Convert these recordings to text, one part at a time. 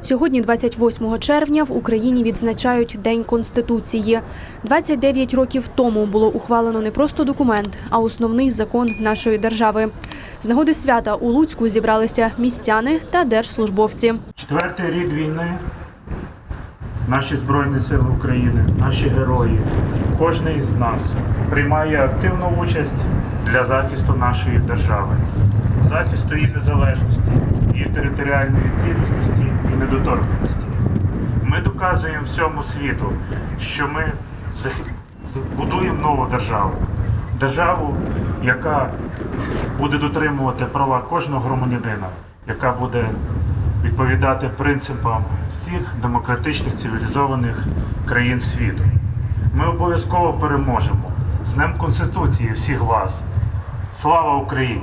Сьогодні, 28 червня, в Україні відзначають День Конституції. 29 років тому було ухвалено не просто документ, а основний закон нашої держави. З нагоди свята у Луцьку зібралися містяни та держслужбовці. Четвертий рік війни. Наші Збройні Сили України, наші герої, кожен із нас приймає активну участь для захисту нашої держави, захисту її незалежності, її територіальної цілісності і недоторканості. Ми доказуємо всьому світу, що ми будуємо нову державу. Державу, яка буде дотримувати права кожного громадянина, яка буде відповідати принципам всіх демократичних цивілізованих країн світу. Ми обов'язково переможемо. З Днем Конституції всіх вас. Слава Україні!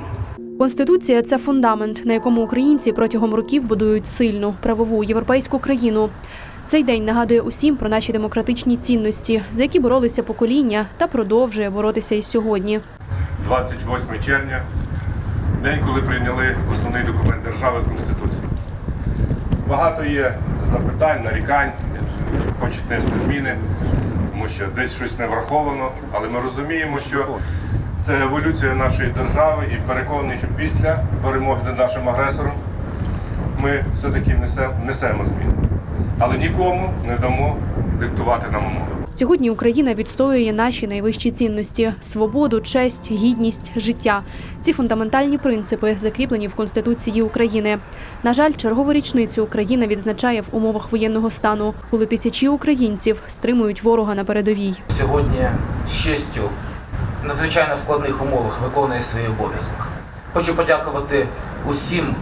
Конституція це фундамент, на якому українці протягом років будують сильну правову європейську країну. Цей день нагадує усім про наші демократичні цінності, за які боролися покоління та продовжує боротися і сьогодні. 28 червня, день, коли прийняли основний документ держави Конституцію. Багато є запитань, нарікань, хочуть нести зміни, тому що десь щось не враховано, але ми розуміємо, що це еволюція нашої держави і переконані, що після перемоги над нашим агресором ми все-таки несемо, несемо зміни. Але нікому не дамо диктувати нам умови. Сьогодні Україна відстоює наші найвищі цінності: свободу, честь, гідність, життя. Ці фундаментальні принципи закріплені в Конституції України. На жаль, чергову річницю Україна відзначає в умовах воєнного стану, коли тисячі українців стримують ворога на передовій. сьогодні з честю надзвичайно складних умовах виконує свій обов'язок. Хочу подякувати усім,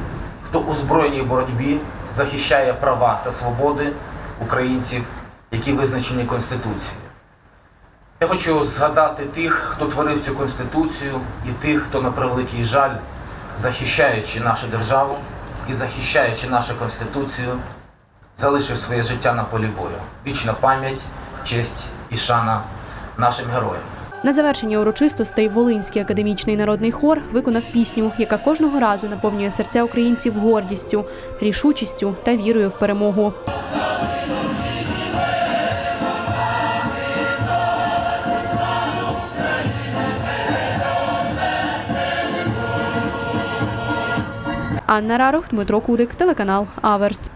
хто у збройній боротьбі захищає права та свободи українців, які визначені Конституцією. Я хочу згадати тих, хто творив цю конституцію, і тих, хто на превеликий жаль, захищаючи нашу державу і захищаючи нашу конституцію, залишив своє життя на полі бою. Вічна пам'ять, честь і шана нашим героям. На завершення урочистостей Волинський академічний народний хор виконав пісню, яка кожного разу наповнює серця українців гордістю, рішучістю та вірою в перемогу. Анна Рарох, Дмитро Кудик, телеканал Аверс.